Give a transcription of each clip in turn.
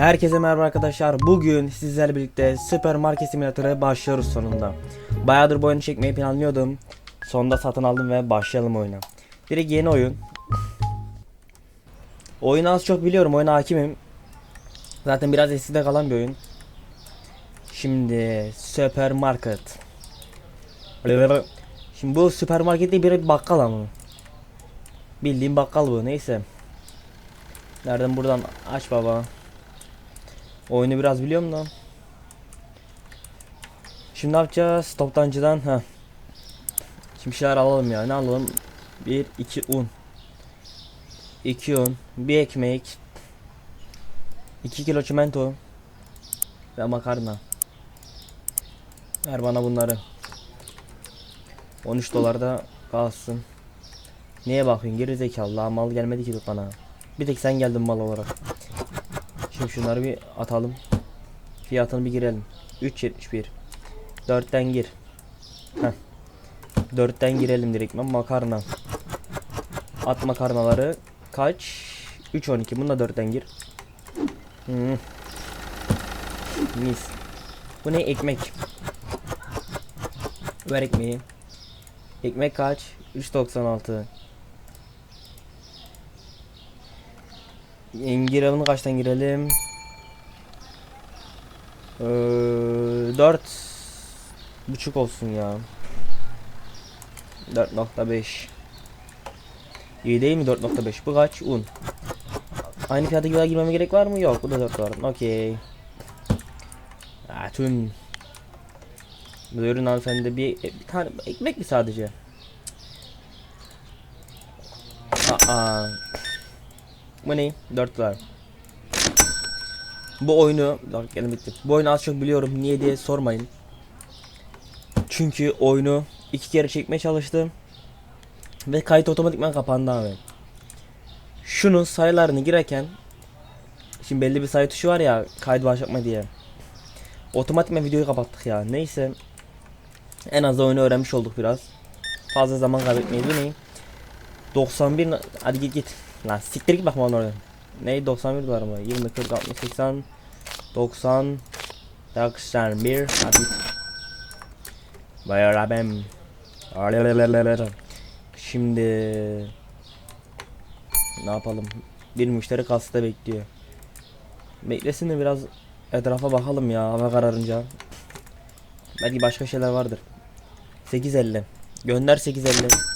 Herkese merhaba arkadaşlar. Bugün sizlerle birlikte Süpermarket Simülatör'e başlıyoruz sonunda. Bayağıdır bu oyunu çekmeyi planlıyordum. Sonunda satın aldım ve başlayalım oyuna. Direkt yeni oyun. Oyunu az çok biliyorum. Oyuna hakimim. Zaten biraz eskide kalan bir oyun. Şimdi süpermarket. Şimdi bu süpermarket değil bir bakkal ama. Bildiğim bakkal bu. Neyse. Nereden buradan aç baba. Oyunu biraz biliyorum da. Şimdi ne yapacağız? Toptancıdan ha. Şimdi bir şeyler alalım ya. Ne alalım? 1 2 un. 2 un, bir ekmek. 2 kilo çimento ve makarna. Ver bana bunları. 13 dolarda kalsın. Neye bakıyorsun geri zekalı mal gelmedi ki bana. Bir tek sen geldin mal olarak. Şimdi şunları bir atalım. Fiyatını bir girelim. 3.71. 4'ten gir. Heh. 4'ten girelim direktmen makarna. At makarnaları kaç? 3.12. Bunu da 4'ten gir. Hmm. Mis. Bu ne ekmek? Ver ekmeği. Ekmek kaç? 3.96. Girelim kaçtan girelim? Ee, 4 buçuk olsun ya. 4.5 İyi değil mi? 4.5 bu kaç? Un. Aynı fiyata güzel girmeme gerek var mı? Yok bu da 4 dolar okey. Tüm Buyurun hanımefendi bir, bir tane ekmek mi sadece? Aa bu ne? 4 dolar. Bu oyunu, gelin bitti. Bu oyunu az çok biliyorum. Niye diye sormayın. Çünkü oyunu iki kere çekmeye çalıştım. Ve kayıt otomatikman kapandı abi. Şunun sayılarını girerken Şimdi belli bir sayı tuşu var ya kaydı başlatma diye. Otomatikman videoyu kapattık ya. Neyse. En az oyunu öğrenmiş olduk biraz. Fazla zaman kaybetmeyi demeyin. 91 hadi git git. Lan siktir git bakma oraya. Ne 91 dolar mı? 20 40 60 80 90 91 hadi. Bayağı abim. Şimdi ne yapalım? Bir müşteri kasada bekliyor. Beklesin de biraz etrafa bakalım ya hava kararınca. Belki başka şeyler vardır. 8.50 Gönder 8.50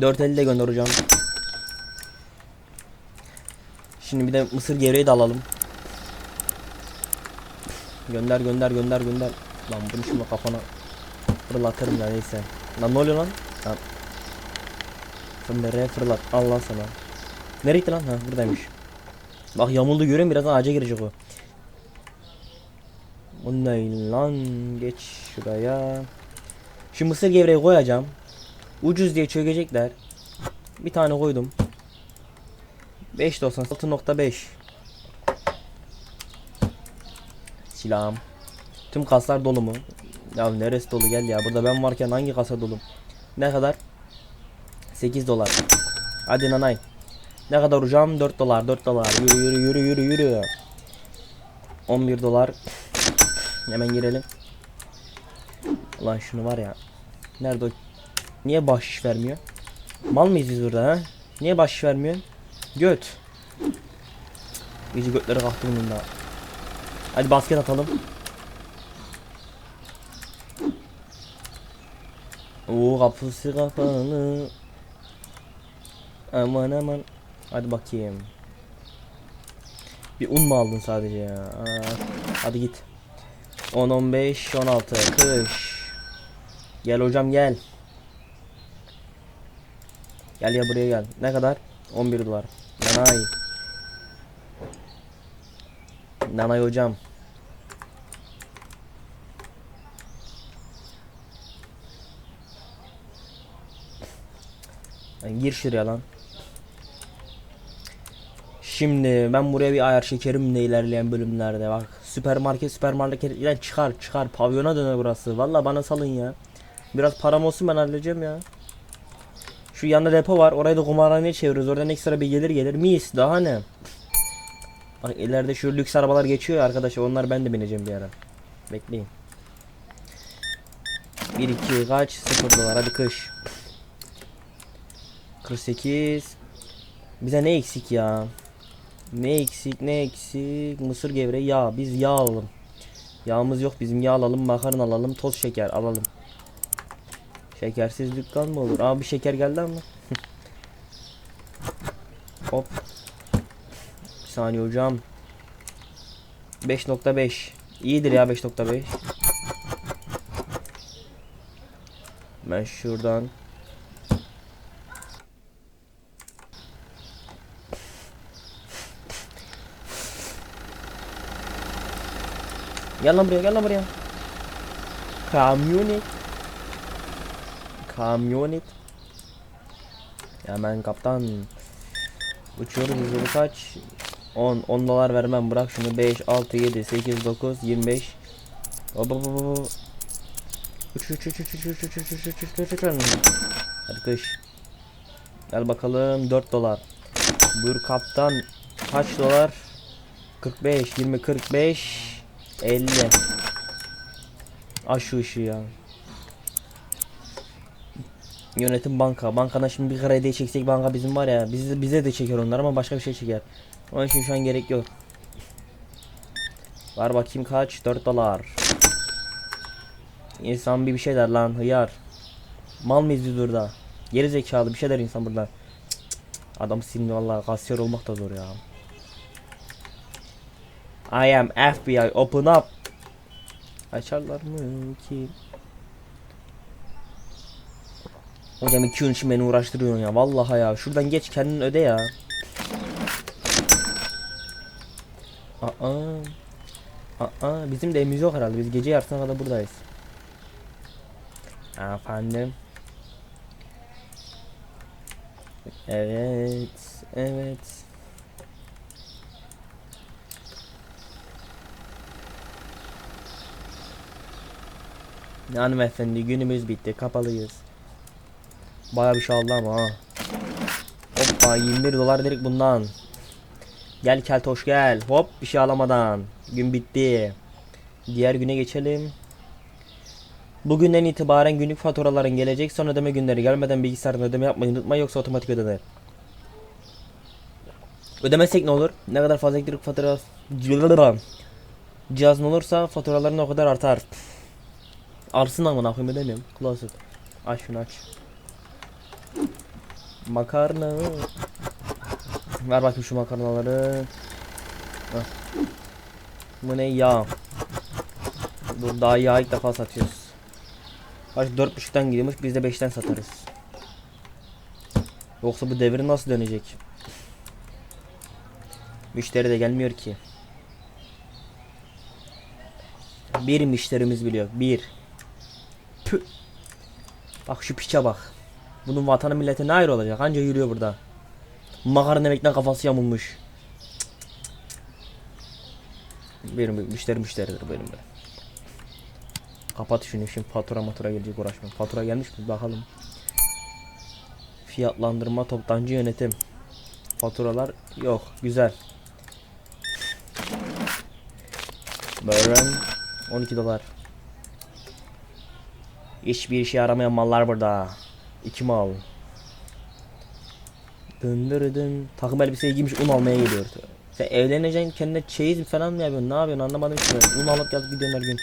4.50 de göndereceğim. Şimdi bir de mısır gevreği de alalım. Gönder gönder gönder gönder. Lan bunu şimdi kafana fırlatırım ya neyse. Lan ne oluyor lan? Lan. Nereye fırlat? Allah sana. Nereye gitti lan? Ha buradaymış. Bak yamuldu görüyorum birazdan ağaca girecek o. O ne lan? Geç şuraya. Şu mısır gevreği koyacağım. Ucuz diye çökecekler. Bir tane koydum. 5.96.5 Silahım. Tüm kaslar dolu mu? Ya neresi dolu gel ya. Burada ben varken hangi kasa dolu? Ne kadar? 8 dolar. Hadi nanay. Ne kadar hocam? 4 dolar, 4 dolar. Yürü yürü yürü yürü yürü. 11 dolar. Hemen girelim. Ulan şunu var ya. Nerede o? Niye bahşiş vermiyor? Mal mıyız biz burada ha? Niye bahşiş vermiyor? Göt. İyice götleri kalktı bunun. Hadi basket atalım. Oo kapısı kapalı. Aman aman. Hadi bakayım. Bir un mu aldın sadece ya? Aa, hadi git. 10 15 16 kış. Gel hocam gel. Gel ya buraya gel. Ne kadar? 11 dolar. Nanay. Nanay hocam. Lan gir şuraya lan. Şimdi ben buraya bir ayar şekerim de ilerleyen bölümlerde bak. Süpermarket süpermarketten çıkar çıkar pavyona döner burası. Valla bana salın ya. Biraz param olsun ben halledeceğim ya. Şu yanında depo var. Orayı da kumarhaneye çeviriyoruz. Oradan ekstra bir gelir gelir. Mis daha ne? Bak ileride şu lüks arabalar geçiyor ya arkadaşlar. Onlar ben de bineceğim bir ara. Bekleyin. 1 2 kaç? 0 dolar. Hadi kış. 48. Bize ne eksik ya? Ne eksik ne eksik? Mısır gevreği yağ. Biz yağ alalım. Yağımız yok bizim yağ alalım. Makarna alalım. Toz şeker alalım. Şekersiz dükkan mı olur? Abi şeker geldi ama. Hop. Bir saniye hocam. 5.5. İyidir ya 5.5. Ben şuradan Gel lan buraya gel lan buraya. Kamyonet. Kamyonet. Hemen kaptan. Uçuyoruz hızlı kaç? 10 10 dolar vermem bırak şunu 5 6 7 8 9 25 Hop hop hop hop. Uç uç uç uç uç uç uç uç uç uç uç uç uç Hadi kış Gel bakalım 4 dolar Buyur kaptan Kaç dolar 45 20 45 50 Aç şu ışığı ya Yönetim banka. Bankadan şimdi bir kredi çeksek banka bizim var ya bize, bize de çeker onlar ama başka bir şey çeker. Onun için şu an gerek yok. Var bakayım kaç? 4 dolar. İnsan bir bir şey der lan hıyar. Mal mıyız biz burada? Geri zekalı bir şey der insan burada. Adam sinirli vallahi kasiyer olmak da zor ya. I am FBI open up. Açarlar mı ki? Hocam iki gün için beni uğraştırıyorsun ya. Vallahi ya. Şuradan geç kendin öde ya. Aa. Aa. Bizim de evimiz yok herhalde. Biz gece yarısına kadar buradayız. Efendim. Evet. Evet. Hanımefendi günümüz bitti. Kapalıyız. Baya bir şey aldı ama ha. Hoppa 21 dolar dedik bundan. Gel keltoş gel. Hop bir şey alamadan. Gün bitti. Diğer güne geçelim. Bugünden itibaren günlük faturaların gelecek son ödeme günleri gelmeden bilgisayardan ödeme yapmayı unutma yoksa otomatik ödenir. Ödemezsek ne olur? Ne kadar fazla elektrik fatura cihazın olursa faturaların o kadar artar. Arsın amına koyayım ödemiyorum. Closet. Aç şunu aç. Makarna. Ver bakayım şu makarnaları. Heh. Bu ne yağ? Dur daha yağ ilk defa satıyoruz. Kaç 4.5'tan gidiyormuş biz de 5'ten satarız. Yoksa bu devir nasıl dönecek? Müşteri de gelmiyor ki. Bir müşterimiz biliyor. Bir. Püh. Bak şu piçe bak. Bunun vatanı milleti ne ayrı olacak? Anca yürüyor burada. Makarna yemekten kafası yamulmuş. Benim müşteri müşteridir benim be. Kapat şunu şimdi fatura matura gelecek uğraşma. Fatura gelmiş mi bakalım. Fiyatlandırma toptancı yönetim. Faturalar yok güzel. Burn 12 dolar. Hiçbir işe yaramayan mallar burada. İki mal. Dındırıdın. Takım elbiseyi giymiş un almaya geliyor. Sen evleneceksin kendine çeyiz falan mı yapıyorsun? Ne yapıyorsun anlamadım ki. Un alıp gelip gidiyorsun her gün.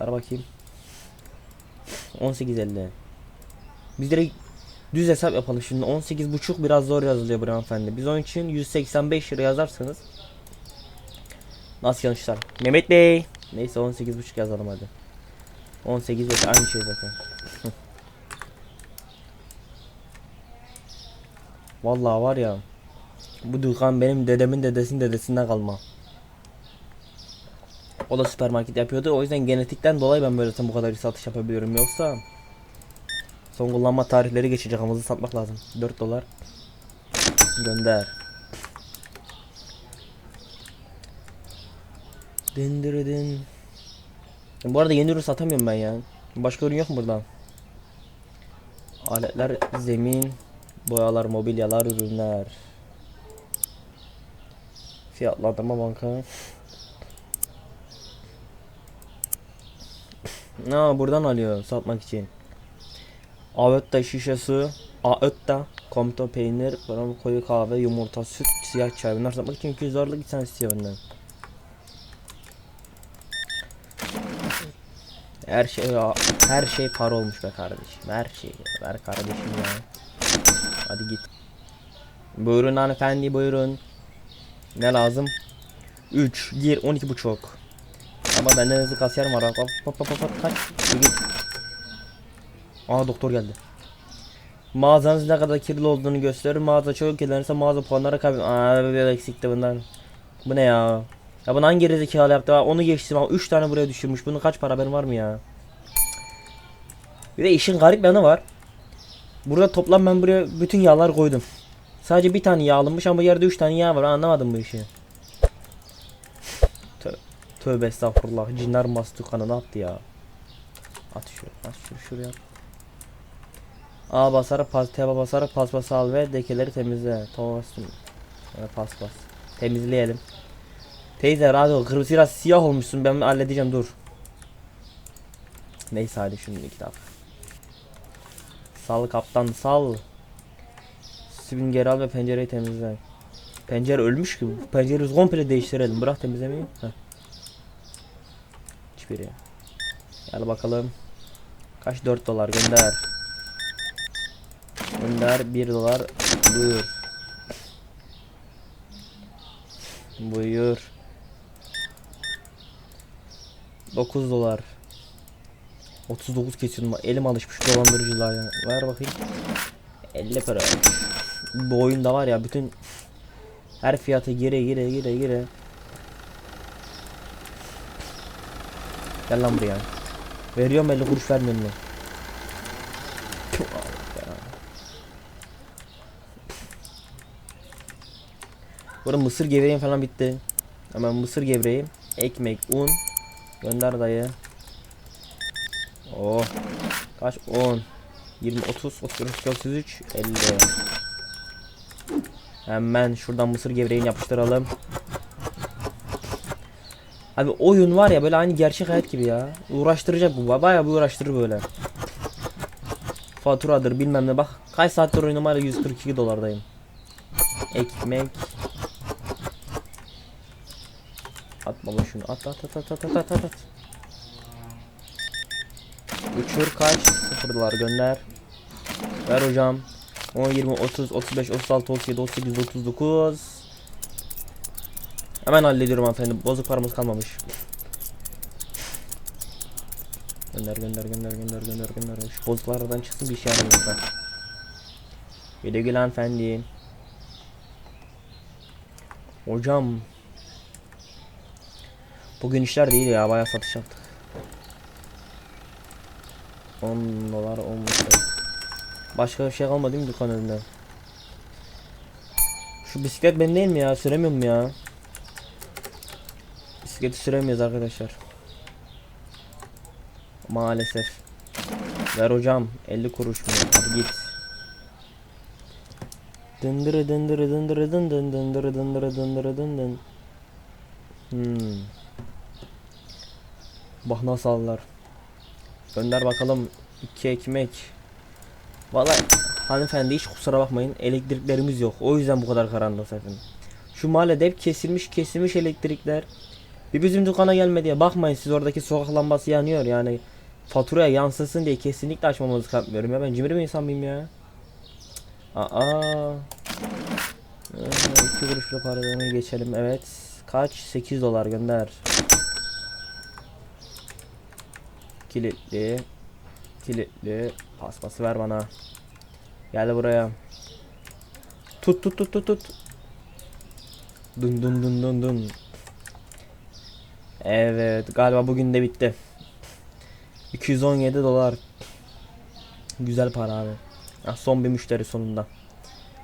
Ver bakayım. 18.50. Biz direkt düz hesap yapalım şimdi. 18.5 biraz zor yazılıyor bu hanımefendi. Biz onun için 185 lira yazarsanız. Nasıl yanlışlar? Mehmet Bey. Neyse 18.5 yazalım hadi. 18 ve aynı şey zaten. Vallahi var ya. Bu dükkan benim dedemin dedesinin dedesinden kalma. O da süpermarket yapıyordu. O yüzden genetikten dolayı ben böyle bu kadar bir satış yapabiliyorum. Yoksa son kullanma tarihleri geçecek ama hızlı satmak lazım. 4 dolar. Gönder. Dindiridin. Bu arada yeni ürün satamıyorum ben ya. Başka ürün yok mu burada? Aletler, zemin, Boyalar, mobilyalar, ürünler. Fiyatlandırma banka. Ne buradan alıyor satmak için. Avötta şişesi, Aötta, komto peynir, falan koyu kahve, yumurta, süt, siyah çay. Bunlar satmak için 200 dolarlık tane istiyor benden. Her şey her şey para olmuş be kardeşim. Her şey. Ver kardeşim ya. Hadi git. Buyurun hanımefendi buyurun. Ne lazım? 3 gir 12 buçuk. Ama benden hızlı kasiyer var. Hop kaç. Git. Aa doktor geldi. Mağazanız ne kadar kirli olduğunu gösterir. Mağaza çok kirlenirse mağaza puanları kaybeder. Aa bir eksikti bundan. Bu ne ya? Ya bunu hangi gerizekalı yaptı? Onu geçtim ama 3 tane buraya düşürmüş. Bunun kaç para haberin var mı ya? Bir de işin garip yanı var. Burada toplam ben buraya bütün yağlar koydum. Sadece bir tane yağ alınmış ama yerde 3 tane yağ var. Anlamadım bu işi. Tö Tövbe estağfurullah. Cinler mastukanı ne yaptı ya? At şuraya. At şuraya. şuraya. A basarak pas, T basarak paspas al ve dekeleri temizle. Tamam bastım. Evet, paspas. Temizleyelim. Teyze radyo kırmızı siyah olmuşsun ben halledeceğim dur. Neyse hadi şimdi kitap. Sal kaptan sal. Süngeri al ve pencereyi temizle. Pencere ölmüş ki. Pencereyi komple değiştirelim. Bırak temizlemeyi. Heh. Hiçbiri. Gel bakalım. Kaç 4 dolar gönder. Gönder 1 dolar. Buyur. Buyur. 9 dolar. 39 kesiyorum. Elim alışmış dolandırıcılığa ya. Ver bakayım. 50 para. Bu oyunda var ya bütün her fiyatı gire gire gire gire. Gel lan buraya. Veriyorum 50 kuruş vermiyorum lan. Burada mısır gevreğim falan bitti. Hemen mısır gevreği, ekmek, un. Gönder dayı. Oh. Kaç? 10. 20, 30, 31, 32, 33, 50. Hemen şuradan mısır gevreğini yapıştıralım. Abi oyun var ya böyle aynı gerçek hayat gibi ya. Uğraştıracak bu. Bayağı bu uğraştırır böyle. Faturadır bilmem ne bak. Kaç saattir oyunum var 142 dolardayım. Ekmek. Atma şunu. At at at at at at at at. Uçur kaç? Sıfır dolar gönder. Ver hocam. 10, 20, 30, 35, 36, 37, 38, 39. Hemen hallediyorum hanımefendi. Bozuk paramız kalmamış. Gönder gönder gönder gönder gönder gönder. Şu bozuklardan çıksın bir şey yaramıyorlar. Güle güle hanımefendi. Hocam. Bugün işler değil ya bayağı satış yaptık. 10 dolar 10 dolar. Başka bir şey kalmadı mi dükkan önünde? Şu bisiklet benim değil mi ya? Süremiyorum ya. Bisikleti süremiyoruz arkadaşlar. Maalesef. Ver hocam 50 kuruş mu? Hadi git. Dındırı dındırı dındırı dın dın dındırı dındırı dındırı dın dın. Hmm. Bak nasıl aldılar. Gönder bakalım iki ekmek. Vallahi hanımefendi hiç kusura bakmayın elektriklerimiz yok. O yüzden bu kadar karanlık zaten. Şu mahallede hep kesilmiş kesilmiş elektrikler. Bir bizim dükkana gelmedi ya bakmayın siz oradaki sokak lambası yanıyor yani. Faturaya yansısın diye kesinlikle açmamızı katmıyorum ya ben cimri bir insan mıyım ya? Aa. Ee, iki kuruşla paralarını geçelim evet. Kaç? 8 dolar gönder. Kilitli. Kilitli. Paspası ver bana. Gel buraya. Tut tut tut tut tut. Dun dun dun dun dun. Evet galiba bugün de bitti. 217 dolar. Güzel para abi. Ah, son bir müşteri sonunda.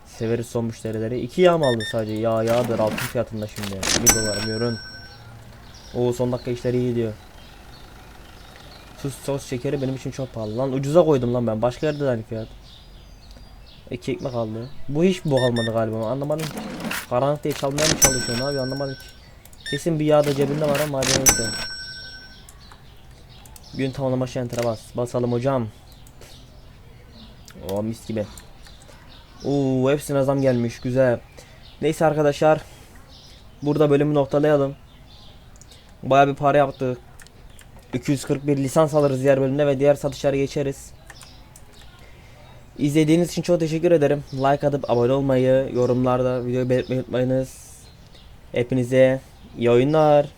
Severiz son müşterileri. İki yağ mı aldın sadece? Yağ yağdır altın fiyatında şimdi. 1 dolar diyorum. Oo son dakika işleri iyi gidiyor. Tuz sos şekeri benim için çok pahalı. Lan ucuza koydum lan ben. Başka yerde de aynı fiyat. İki ekmek aldı. Bu hiç bok almadı galiba. Anlamadım. ki. Karanlık diye çalmaya mı çalışıyor? Ne yapıyor? Anlamadım ki. Kesin bir yağ da cebinde var ama hadi neyse. Gün tamamlama enter'a bas. Basalım hocam. O mis gibi. Oo hepsine zam gelmiş. Güzel. Neyse arkadaşlar. Burada bölümü noktalayalım. Baya bir para yaptık. 241 lisans alırız diğer bölümde ve diğer satışlara geçeriz. İzlediğiniz için çok teşekkür ederim. Like atıp abone olmayı, yorumlarda videoyu belirtmeyi unutmayınız. Hepinize iyi oyunlar.